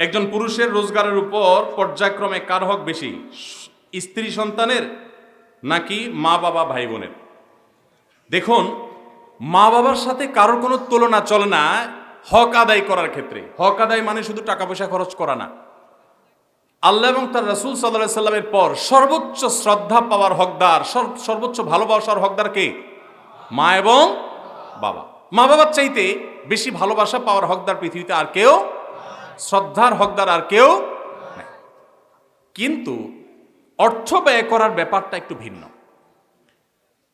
একজন পুরুষের রোজগারের উপর পর্যায়ক্রমে কার হক বেশি? স্ত্রী সন্তানের নাকি মা বাবা ভাই বোনের? দেখুন, মা বাবার সাথে কারোর কোনো তুলনা চলে না হক আদায় করার ক্ষেত্রে। হক আদায় মানে শুধু টাকা পয়সা খরচ করা না। আল্লাহ এবং তার রসুল সাল্লাহ সাল্লামের পর সর্বোচ্চ শ্রদ্ধা পাওয়ার হকদার সর্বোচ্চ ভালোবাসার হকদার কে? মা এবং বাবা। মা বাবার চাইতে বেশি ভালোবাসা পাওয়ার হকদার পৃথিবীতে আর কেউ শ্রদ্ধার হকদার আর কেউ কিন্তু অর্থ ব্যয় করার ব্যাপারটা একটু ভিন্ন।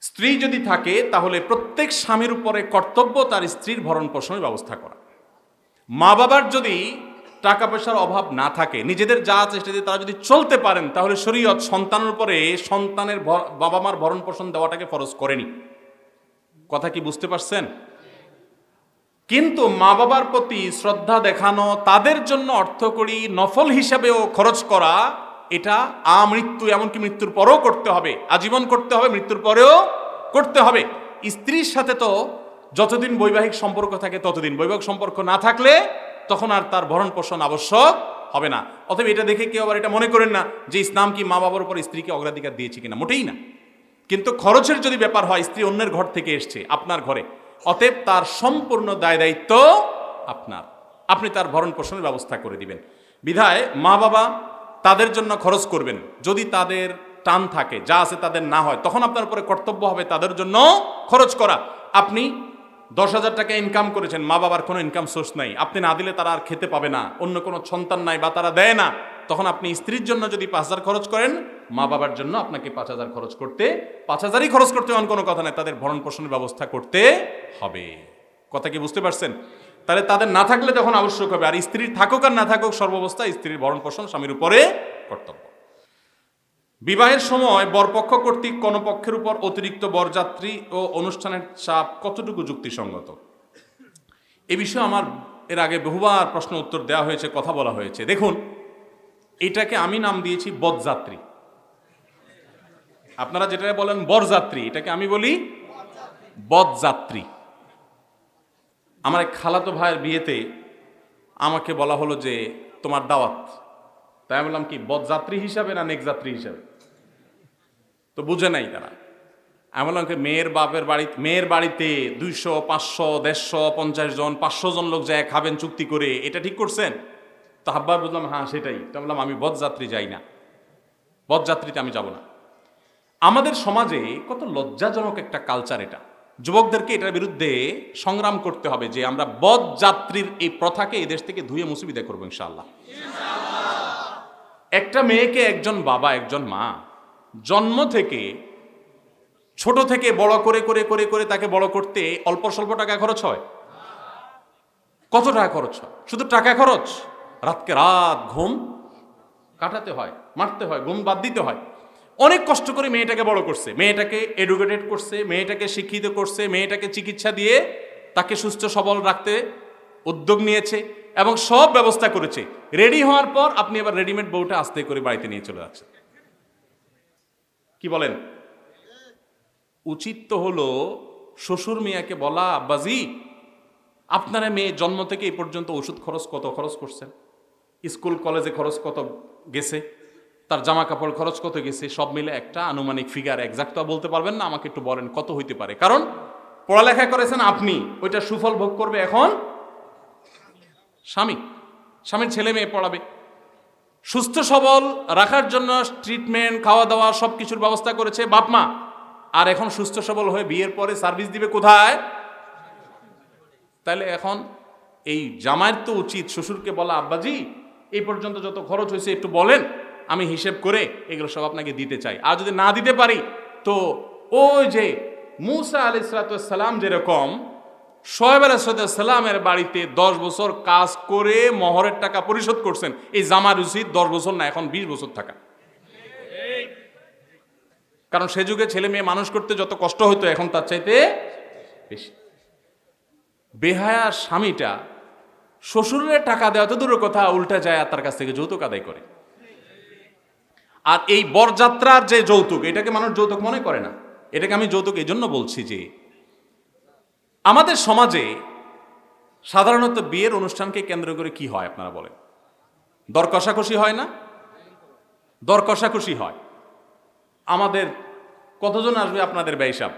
স্ত্রী যদি থাকে, তাহলে প্রত্যেক স্বামীর উপরে কর্তব্য তার স্ত্রীর ভরণ পোষণের ব্যবস্থা করা। মা বাবার যদি টাকা পয়সার অভাব না থাকে, নিজেদের যা চেষ্টা দিয়ে তারা যদি চলতে পারেন, তাহলে শরীয়ত সন্তানের উপরে সন্তানের বাবা মার ভরণ পোষণ দেওয়াটাকে ফরজ করেনি। কথা কি বুঝতে পারছেন? কিন্তু মা বাবার প্রতি শ্রদ্ধা দেখানো, তাদের জন্য অর্থকরী নফল হিসাবেও খরচ করা, এটা আমৃত্যু, এমনকি মৃত্যুর পরেও করতে হবে। আজীবন করতে হবে, মৃত্যুর পরেও করতে হবে। স্ত্রীর সাথে তো যতদিন বৈবাহিক সম্পর্ক থাকে, ততদিন বৈবাহিক সম্পর্ক না থাকলে তখন আর তার ভরণ পোষণ আবশ্যক হবে না। অতএব এটা দেখে কেউ আবার এটা মনে করেন না যে ইসলাম কি মা বাবার উপর স্ত্রীকে অগ্রাধিকার দিয়েছে কিনা, মোটেই না। কিন্তু খরচের যদি ব্যাপার হয়, স্ত্রী অন্যের ঘর থেকে এসছে, আপনার ঘরে। অতএব তার সম্পূর্ণ দায় দায়িত্ব আপনার। আপনি তার ভরণ পোষণের ব্যবস্থা করে দিবেন। বিধায় মা বাবা তাদের জন্য খরচ করবেন। যদি তাদের টান থাকে, যা আছে তাদের না হয়, তখন আপনার উপরে কর্তব্য হবে তাদের জন্য খরচ করা। আপনি দশ হাজার টাকা ইনকাম করেছেন, মা বাবার কোনো ইনকাম সোর্স নাই। আপনি না দিলে তারা আর খেতে পাবে না। অন্য কোনো সন্তান নাই বা তারা দেয় না। তখন আপনি স্ত্রীর জন্য যদি পাঁচ হাজার খরচ করেন মা বাবার জন্য আপনাকে পাঁচ হাজার খরচ করতে, পাঁচ হাজারই খরচ করতে এমন কোনো কথা নাই। তাদের ভরণ পোষণের ব্যবস্থা করতে হবে। কথা কি বুঝতে পারছেন? তাহলে তাদের না থাকলে তখন আবশ্যক হবে। আর স্ত্রীর থাকুক আর না থাকুক, সর্বাবস্থা স্ত্রীর ভরণ পোষণ স্বামীর উপরে কর্তব্য। বিবাহের সময় বরপক্ষ কর্তৃক কোনো পক্ষের উপর অতিরিক্ত বরযাত্রী ও অনুষ্ঠানের চাপ কতটুকু যুক্তিসঙ্গত? এ বিষয়ে আমার এর আগে বহুবার প্রশ্ন উত্তর দেওয়া হয়েছে, কথা বলা হয়েছে। দেখুন, এটাকে আমি নাম দিয়েছি বদযাত্রী। আপনারা যেটা বলেন বরযাত্রী, এটাকে আমি বলি বদযাত্রী। আমার এক খালাতো ভাইয়ের বিয়েতে আমাকে বলা হলো যে, তোমার দাওয়াত। তাই বললাম, কি, বদযাত্রী হিসাবে না নেক যাত্রী হিসাবে? তো বুঝে নাই তারা। আমি বললাম, কি, মেয়ের বাপের বাড়ি, মেয়ের বাড়িতে দুইশো, পাঁচশো, দেড়শো, পঞ্চাশ জন, পাঁচশো জন লোক যায় খাবেন চুক্তি করে, এটা ঠিক করছেন? তো হাব্বার বুঝলাম হ্যাঁ সেটাই। তো বললাম, আমি বদযাত্রী যাই না। বদযাত্রীতে আমি যাব না। আমাদের সমাজে কত লজ্জাজনক একটা কালচার এটা। যুবকদেরকে এটার বিরুদ্ধে সংগ্রাম করতে হবে যে আমরা বদযাত্রীর এই প্রথাকে এই দেশ থেকে ধুয়ে মুছে বিদায় করব ইনশাআল্লাহ। একটা মেয়েকে একজন বাবা, একজন মা, জন্ম থেকে, ছোট থেকে বড় করে করে করে করে তাকে বড় করতে অল্প স্বল্প টাকা খরচ হয়? কত টাকা খরচ হয়? শুধু টাকা খরচ? রাতকে রাত ঘুম কাটাতে হয়, মারতে হয়, ঘুম বাদ দিতে হয়। অনেক কষ্ট করে মেয়েটাকে বড় করছে। মেয়েটাকে এডুকেটেড করছে, মেয়েটাকে শিক্ষিত করছে, মেয়েটাকে চিকিৎসা দিয়ে তাকে সুস্থ, সবল রাখতে উদ্যোগ নিয়েছে এবং সব ব্যবস্থা করেছে। রেডি হওয়ার পর আপনি এবার রেডিমেড বউটা আস্তে করে বাড়িতে নিয়ে চলে যাচ্ছেন। কি বলেন? উচিত তো হলো শ্বশুর মিয়াকে বলা, আব্বাজি, আপনারা মেয়ে জন্ম থেকে এই পর্যন্ত ওষুধ খরচ কত খরচ করছেন? স্কুল, কলেজে খরচ কত গেছে? তার জামা কাপড় খরচ কত গেছে, সব মিলে একটা আনুমানিক ফিগার একজাক্ট বলতে পারবেন না, আমাকে একটু বলেন কত হইতে পারে। কারণ পড়ালেখা করেছেন আপনি, ওইটা সুফল ভোগ করবে এখন স্বামী। স্বামীর ছেলে মেয়ে পড়াবে। সুস্থ সবল রাখার জন্য ট্রিটমেন্ট খাওয়া দাওয়া সব কিছুর ব্যবস্থা করেছে বাপ মা। আর এখন সুস্থ সবল হয়ে বিয়ের পরে সার্ভিস দিবে কোথায়? তাহলে এখন এই জামাইয়ের তো উচিত, শ্বশুরকে বলা, আব্বাজি, এই পর্যন্ত যত খরচ হয়েছে একটু বলেন। আমি হিসেব করে এগুলো সব আপনাকে দিতে চাই। আর যদি না দিতে পারি, তো ওই যে মুসা আলি সালাম যেরকম সোহেব আলাইসালামের বাড়িতে দশ বছর কাজ করে মহরের টাকা পরিশোধ করছেন, এই জামার উচিত দশ বছর না, এখন বিশ বছর থাকা। কারণ সে যুগে ছেলে মেয়ে মানুষ করতে যত কষ্ট হতো, এখন তার চাইতে বেশি। বেহায়া স্বামীটা শ্বশুরের টাকা দেওয়া তো দূরের কথা, উল্টা যায় আর তার কাছ থেকে যৌতুক আদায় করে। আর এই বরযাত্রার যে যৌতুক, এটাকে মানুষ যৌতুক মনে করে না। এটাকে আমি যৌতুক এই জন্য বলছি যে, আমাদের সমাজে সাধারণত বিয়ের অনুষ্ঠানকে কেন্দ্র করে কি হয় আপনারা বলেন? দর কষাকষি হয় না? দর কষাকষি হয়। আমাদের কতজন আসবে আপনাদের ব্যয়সাব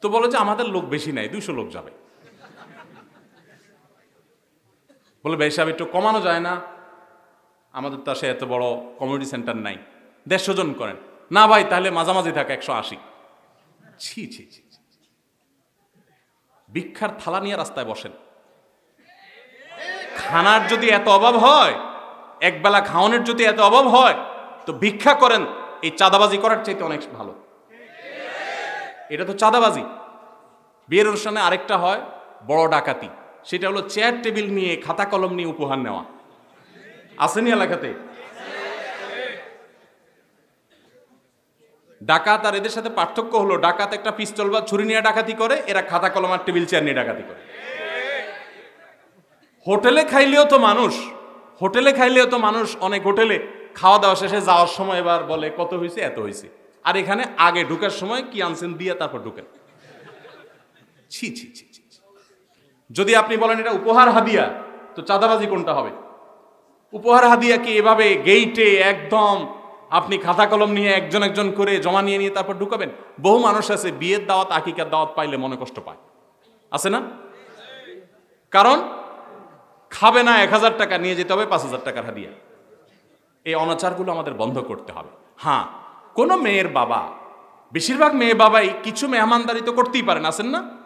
তো বলে যে আমাদের লোক বেশি নাই দুইশো লোক যাবে। বলে ব্যয়সাব একটু কমানো যায় না। আমাদের তো এত বড় কমিউনিটি সেন্টার নাই। দেড়শো জন করেন। না ভাই, তাহলে মাঝামাঝি থাকে, একশো আশি। ছি ছি ছি ছি। ভিক্ষার থালা নিয়ে রাস্তায় বসেন। খানার যদি এত অভাব হয়, একবেলা খাওয়ানোর যদি এত অভাব হয়, তো ভিক্ষা করেন, এই চাঁদাবাজি করার চাইতে অনেক ভালো। এটা তো চাঁদাবাজি। বিয়ের অনুষ্ঠানে আরেকটা হয়, বড় ডাকাতি। সেটা হলো চেয়ার টেবিল নিয়ে খাতা কলম নিয়ে উপহার নেওয়া। আসেনি এলাকাতে? ডাকাত আর এদের সাথে পার্থক্য হলো, ডাকাত একটা পিস্তল বা ছুরি নিয়ে ডাকাতি করে, এরা খাতা কলম আর টেবিল চেয়ার নিয়ে ডাকাতি করে। হোটেলে খাইলেও তো মানুষ, হোটেলে খাইলেও তো মানুষ অনেক হোটেলে খাওয়া দাওয়া শেষে যাওয়ার সময় এবার বলে, কত হয়েছে এত হয়েছে আর এখানে আগে ঢুকার সময় কি আনছেন দিয়ে তারপর ঢুকেন। ছি ছি ছি। যদি আপনি বলেন এটা উপহার হাদিয়া, তো চাঁদাবাজি কোনটা হবে? উপহার হাদিয়া কি এভাবে গেইটে একদম আপনি খাতা কলম নিয়ে একজন একজন করে জমা নিয়ে নিয়ে তারপর ঢুকাবেন। বহু মানুষ আছে, বিয়ের দাওয়াত, আকিকার দাওয়াত পাইলে মনে কষ্ট পায়। আছে না? কারণ খাবে না এক হাজার টাকা, নিয়ে যেতে হবে পাঁচ হাজার টাকার হাদিয়া। এই অনাচারগুলো আমাদের বন্ধ করতে হবে। হ্যাঁ কোনো মেয়ের বাবা, বেশিরভাগ মেয়ে বাবাই কিছু মেহমানদারি তো করতেই পারেন, আছেন না?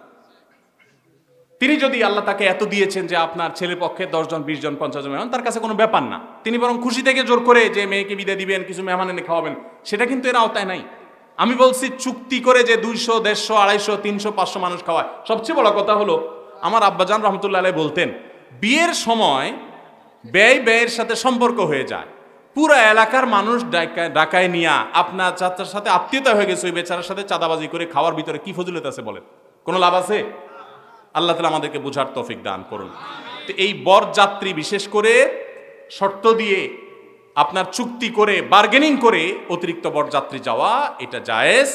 তিনি যদি আল্লাহ তাকে এত দিয়েছেন যে আপনার ছেলে পক্ষে দশজন বিশ জন পঞ্চাশ জন তার কাছে কোনো ব্যাপার না। তিনি বরং খুশি থেকে জোর করে যে মেয়েকে বিদায় দিবেন, কিছু মেহমান এনে খাওয়াবেন, সেটা কিন্তু এর আওতায় নাই। আমি বলছি চুক্তি করে যে দুইশো, দেড়শো, আড়াইশো, তিনশো, পাঁচশো মানুষ খাওয়ায়। সবচেয়ে বড় কথা হলো, আমার আব্বাজান রহমতুল্লাহ আলাই বলতেন, বিয়ের সময় ব্যয় ব্যয়ের সাথে সম্পর্ক হয়ে যায়। পুরো এলাকার মানুষ ডাকায় নিয়া আপনার চাচার সাথে আত্মীয়তা হয়ে গেছে, ওই বেচারার সাথে চাঁদাবাজি করে খাওয়ার ভিতরে কি ফজিলত আছে বলেন? কোনো লাভ আছে? আল্লাহ তালা আমাদেরকে বোঝার তফিক দান করুন। তো এই বরযাত্রী বিশেষ করে শর্ত দিয়ে আপনার চুক্তি করে বার্গেনিং করে অতিরিক্ত বরযাত্রী যাওয়া, এটা জায়েজ।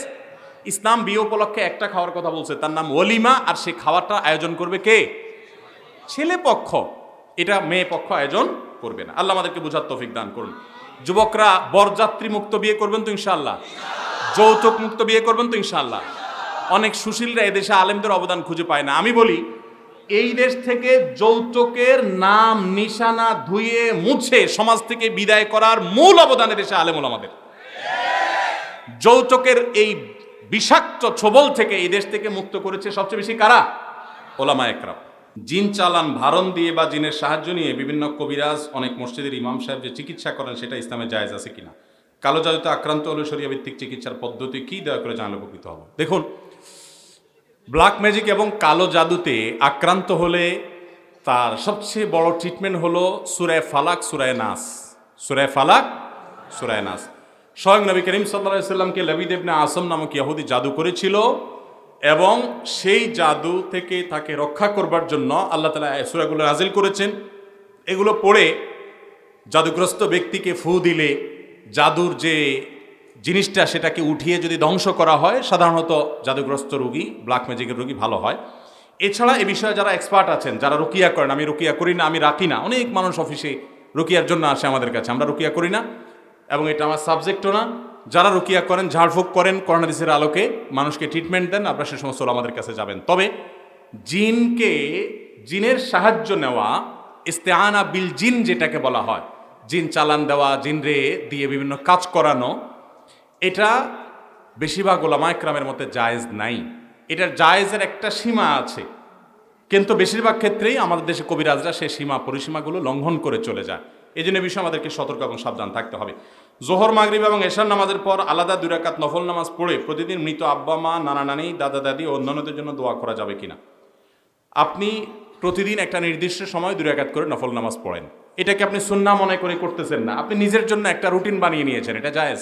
ইসলাম বিয়ে উপলক্ষে একটা খাওয়ার কথা বলছে, তার নাম ওলিমা, আর সে খাওয়াটা আয়োজন করবে কে? ছেলে পক্ষ। এটা মেয়ে পক্ষ আয়োজন করবে না। আল্লাহ আমাদেরকে বোঝার তৌফিক দান করুন। যুবকরা বরযাত্রী মুক্ত বিয়ে করবেন তো ইনশাল্লাহ যৌতুক মুক্ত বিয়ে করবেন তো ইনশাআল্লাহ। অনেক সুশীলরা এদেশে আলেমদের অবদান খুঁজে পায় না। আমি বলি, এই দেশ থেকে যৌতুকের নাম, নিশানা ধুয়ে মুছে সমাজ থেকে বিদায় করার মূল অবদান এদেশে আলেমুল আমাদের। যৌতুকের এই বিষাক্ত ছবল থেকে এই দেশ থেকে মুক্ত করেছে সবচেয়ে বেশি কারা? ওলামা একরাম। জিন চালান, ভারণ দিয়ে বা জিনের সাহায্য নিয়ে বিভিন্ন কবিরাজ, অনেক মসজিদের ইমাম সাহেব যে চিকিৎসা করেন, সেটা ইসলামে জায়েজ আছে কিনা? কালো জাদুতে আক্রান্ত হলে সরিয়া ভিত্তিক চিকিৎসার পদ্ধতি কি? দয়া করে জানলে উপকৃত হব। দেখুন ব্ল্যাক ম্যাজিক এবং কালো জাদুতে আক্রান্ত হলে তার সবচেয়ে বড় ট্রিটমেন্ট হলো সুরায় ফালাক, সুরায় নাস। সুরায় ফালাক, সুরায় নাস। স্বয়ং নবী করিম সাল্লা সাল্লামকে লবিদেবনে আসম নামক ইয়াহুদি জাদু করেছিল এবং সেই জাদু থেকে তাকে রক্ষা করবার জন্য আল্লাহ তালা সুরাগুলো নাজিল করেছেন। এগুলো পড়ে জাদুগ্রস্ত ব্যক্তিকে ফু দিলে জাদুর যে জিনিসটা সেটাকে উঠিয়ে যদি ধ্বংস করা হয়, সাধারণত জাদুগ্রস্ত রোগী ব্ল্যাক ম্যাজিকের রোগী ভালো হয়। এছাড়া এ বিষয়ে যারা এক্সপার্ট আছেন, যারা রুকিয়া করেন, আমি রুকিয়া করি না, আমি রাখি না, অনেক মানুষ অফিসে রুকিয়ার জন্য আসে আমাদের কাছে, আমরা রুকিয়া করি না। এবং এটা আমার সাবজেক্টও না। যারা রুকিয়া করেন, ঝাড়ফুঁক করেন করোনাদিসের আলোকে মানুষকে ট্রিটমেন্ট দেন, আপনারা সে সমস্ত আমাদের কাছে যাবেন। তবে জিনকে, জিনের সাহায্য নেওয়া, ইস্তেআনা বিল জিন যেটাকে বলা হয়, জিন চালান দেওয়া, জিনরে দিয়ে বিভিন্ন কাজ করানো এটা বেশিরভাগ ওলামা একরামের মধ্যে জায়েজ নাই। এটার জায়েজের একটা সীমা আছে। কিন্তু বেশিরভাগ ক্ষেত্রেই আমাদের দেশে কবিরাজরা সেই সীমা পরিসীমাগুলো লঙ্ঘন করে চলে যায়। এই জন্য বিষয়ে আমাদেরকে সতর্ক এবং সাবধান থাকতে হবে। জোহর, মাগরিব এবং এশার নামাজের পর আলাদা দুরাকাত নফল নামাজ পড়ে প্রতিদিন মৃত আব্বা, মা, নানা, নানি, দাদা, দাদি ও অন্যান্যদের জন্য দোয়া করা যাবে কিনা? আপনি প্রতিদিন একটা নির্দিষ্ট সময় দুরাকাত করে নফল নামাজ পড়েন। এটাকে আপনি সুন্না মনে করে করতেছেন না। আপনি নিজের জন্য একটা রুটিন বানিয়ে নিয়েছেন। এটা জায়েজ।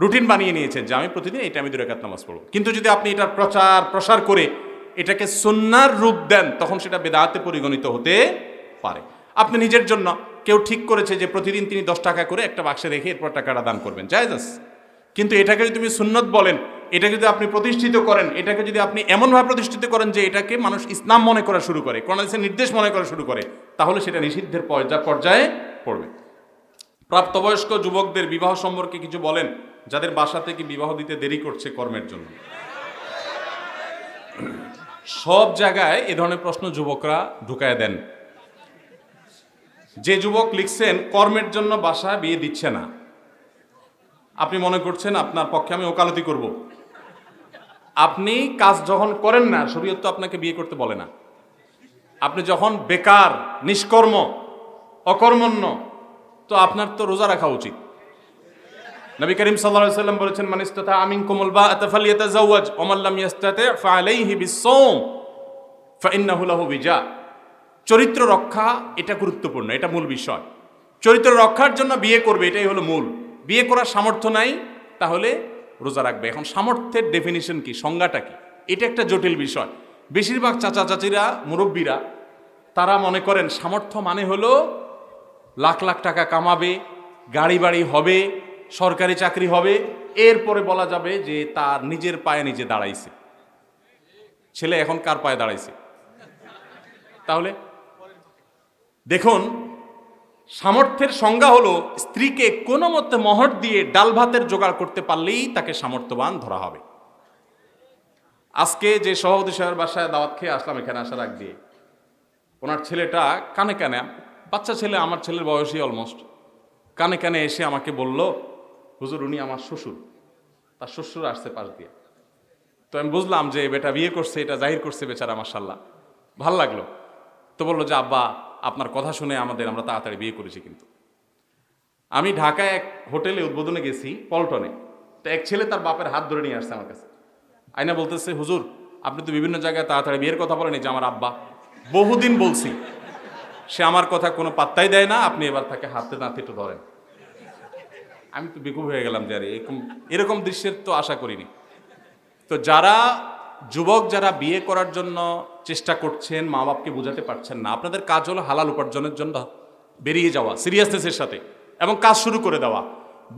রুটিন বানিয়ে নিয়েছেন যে আমি প্রতিদিন এটা আমি দুরাকাত নামাজ পড়ব। কিন্তু যদি আপনি এটার প্রচার, প্রসার করে এটাকে সুন্নার রূপ দেন, তখন সেটা বেদাতে পরিগণিত হতে পারে। আপনি নিজের জন্য কেউ ঠিক করেছে যে প্রতিদিন তিনি দশ টাকা করে একটা বাক্সে রেখে এরপর টাকাটা দান করবেন। জায়েজ আছে। কিন্তু এটাকে যদি তুমি সুন্নত বলেন এটাকে যদি আপনি প্রতিষ্ঠিত করেন, এটাকে যদি আপনি এমনভাবে প্রতিষ্ঠিত করেন যে এটাকে মানুষ ইসলাম মনে করা শুরু করে, কোরআন হাদিসের নির্দেশ মনে করা শুরু করে, তাহলে সেটা নিষিদ্ধের পর্যায়ে পড়বে। প্রাপ্তবয়স্ক যুবকদের বিবাহ সম্পর্কে কিছু বলেন। যাদের বাসা থেকে বিবাহ দিতে দেরি করছে কর্মের জন্য। সব জায়গায় এ ধরনের প্রশ্ন যুবকরা ঢুকায় দেন। যে যুবক লিখছেন, কর্মের জন্য বাসা বিয়ে দিচ্ছে না। আপনি মনে করছেন, আপনার পক্ষে আমি ওকালতি করব। আপনি কাজ যখন করেন না, শরীয়ত তো আপনাকে বিয়ে করতে বলে না। আপনি যখন বেকার, নিষ্কর্ম, অকর্মণ্য, তো আপনার তো রোজা রাখা উচিত। নবী করিম আলাইহি সাল্লাম বলেছেন, মান ইসতাতা আমিন কুমুল বা ফালিয়াতাজাওয়াজ ওয়া মান লাম ইয়াস্তাতি ফাআলাইহি বিসসাওম, ফাইন্নাহু বিজা. চরিত্র রক্ষা, এটা গুরুত্বপূর্ণ, এটা মূল বিষয়। চরিত্র রক্ষার জন্য বিয়ে করবে, এটাই হলো মূল। বিয়ে করার সামর্থ্য নাই, তাহলে রোজা রাখবে। এখন সামর্থ্যের ডেফিনিশন কি, সংজ্ঞাটা কি? এটা একটা জটিল বিষয়। বেশিরভাগ চাচা চাচিরা, মুরব্বীরা, তারা মনে করেন, সামর্থ্য মানে হলো লাখ লাখ টাকা কামাবে, গাড়ি বাড়ি হবে সরকারি চাকরি হবে, এরপরে বলা যাবে যে তার নিজের পায়ে নিজে দাঁড়াইছে। ছেলে এখন কার পায়ে দাঁড়াইছে? তাহলে দেখুন, সামর্থ্যের সংজ্ঞা হলো, স্ত্রীকে কোনো মতে মহর দিয়ে ডাল ভাতের জোগাড় করতে পারলেই তাকে সামর্থ্যবান ধরা হবে। আজকে যে সভাপতি সাহেবের বাসায় দাওয়াত খেয়ে আসলাম, এখানে আসার আগ দিয়ে, ওনার ছেলেটা কানে কানে, বাচ্চা ছেলে, আমার ছেলের বয়সই অলমোস্ট, কানে কানে এসে আমাকে বলল হুজুর, উনি আমার শ্বশুর। তার শ্বশুর আসছে পাশ দিয়ে। তো আমি বুঝলাম যে বেটা বিয়ে করছে, এটা জাহির করছে বেচারা মাসাল্লাহ ভালো লাগল। তো বলল যে, আব্বা, আপনার কথা শুনে আমাদের আমরা তাড়াতাড়ি বিয়ে করেছি কিন্তু। আমি ঢাকায় এক হোটেলে উদ্বোধনে গেছি, পল্টনে। তো এক ছেলে তার বাপের হাত ধরে নিয়ে আসছে আমার কাছে। আয়না বলতেছে, হুজুর, আপনি তো বিভিন্ন জায়গায় তাড়াতাড়ি বিয়ের কথা বলেন যে আমার আব্বা। বহুদিন বলছি। সে আমার কথা কোনো পাত্তাই দেয় না, আপনি এবার তাকে হাতে নাতে একটু ধরেন। আমি তো বেকুব হয়ে গেলাম যে এরকম এরকম দৃশ্যের তো আশা করিনি। তো যারা যুবক যারা বিয়ে করার জন্য চেষ্টা করছেন মা বাপকে বোঝাতে পারছেন না, আপনাদের কাজ হলো হালাল উপার্জনের জন্য বেরিয়ে যাওয়া, সিরিয়াসনেসের সাথে এবং কাজ শুরু করে দেওয়া।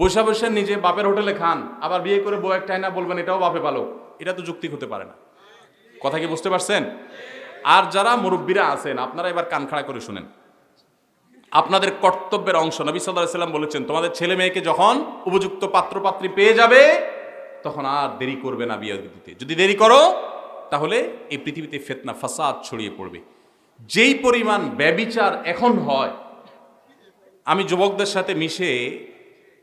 বসে বসে নিজে বাপের হোটেলে খান, আবার বিয়ে করে বউ একটাই না বলবেন, এটাও বাপে পালো এটা তো যুক্তি হতে পারে না। কথা কি বুঝতে পারছেন? আর যারা মুরব্বীরা আছেন, আপনারা এবার কান খাড়া করে শুনেন। আপনাদের কর্তব্যের অংশ। নবী সাল্লাহ সাল্লাম বলেছেন, তোমাদের ছেলে মেয়েকে যখন উপযুক্ত পাত্রপাত্রী পেয়ে যাবে, তখন আর দেরি করবে না বিয়ে দিতে যদি দেরি করো, তাহলে এই পৃথিবীতে ফেতনা, ফাসাদ ছড়িয়ে পড়বে। যেই পরিমাণ ব্যবিচার এখন হয়, আমি যুবকদের সাথে মিশে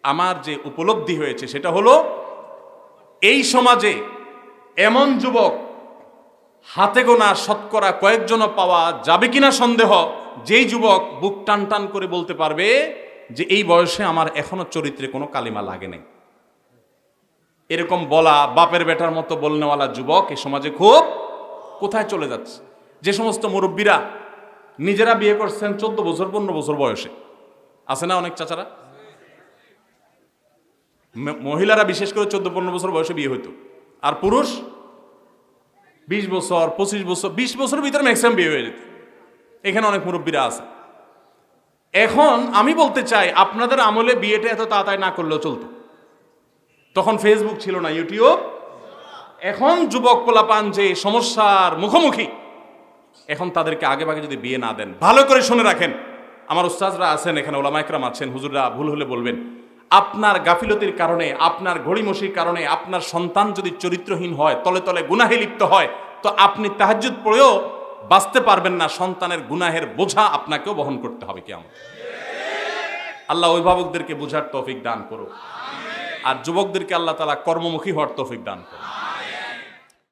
আমার যে উপলব্ধি হয়েছে, সেটা হলো, এই সমাজে এমন যুবক হাতে গোনা শতকরা কয়েকজনও পাওয়া যাবে কিনা সন্দেহ, যেই যুবক বুক টান টান করে বলতে পারবে যে এই বয়সে আমার এখনও চরিত্রে কোনো কালিমা লাগে নাই। এরকম বলা বাপের বেটার মতো বলনেওয়ালা যুবক এই সমাজে খুব কোথায় চলে যাচ্ছে? যে সমস্ত মুরব্বীরা নিজেরা বিয়ে করছেন চোদ্দ বছর, পনেরো বছর বয়সে। আছে না অনেক চাচারা? মহিলারা বিশেষ করে চোদ্দ, পনেরো বছর বয়সে বিয়ে হইতো। আর পুরুষ বিশ বছর, পঁচিশ বছর, বিশ বছরের ভিতরে ম্যাক্সিমাম বিয়ে হয়ে যেত। এখানে অনেক মুরব্বীরা আছে। এখন আমি বলতে চাই, আপনাদের আমলে বিয়েটা এত তাড়াতাড়ি না করলেও চলতো। তখন ফেসবুক ছিল না ইউটিউব এখন যুবক পোলাপান যে সমস্যার মুখোমুখি, এখন তাদেরকে আগে ভাগে যদি বিয়ে না দেন, ভালো করে শুনে রাখেন। আমার উস্তাজরা আছেন এখানে ওলামাইকরাম আছেন, হুজুররা ভুল হলে বলবেন। আপনার গাফিলতির কারণে, আপনার ঘড়িমসির কারণে, আপনার সন্তান যদি চরিত্রহীন হয়, তলে তলে গুনাহে লিপ্ত হয়, তো আপনি তাহাজ্জুদ পড়েও বাঁচতে পারবেন না। সন্তানের গুনাহের বোঝা আপনাকেও বহন করতে হবে কেমন আল্লাহ অভিভাবকদেরকে বোঝার তৌফিক দান করো আর যুবকদেরকে আল্লাহ তালা কর্মমুখী হওয়ার তৌফিক দান করো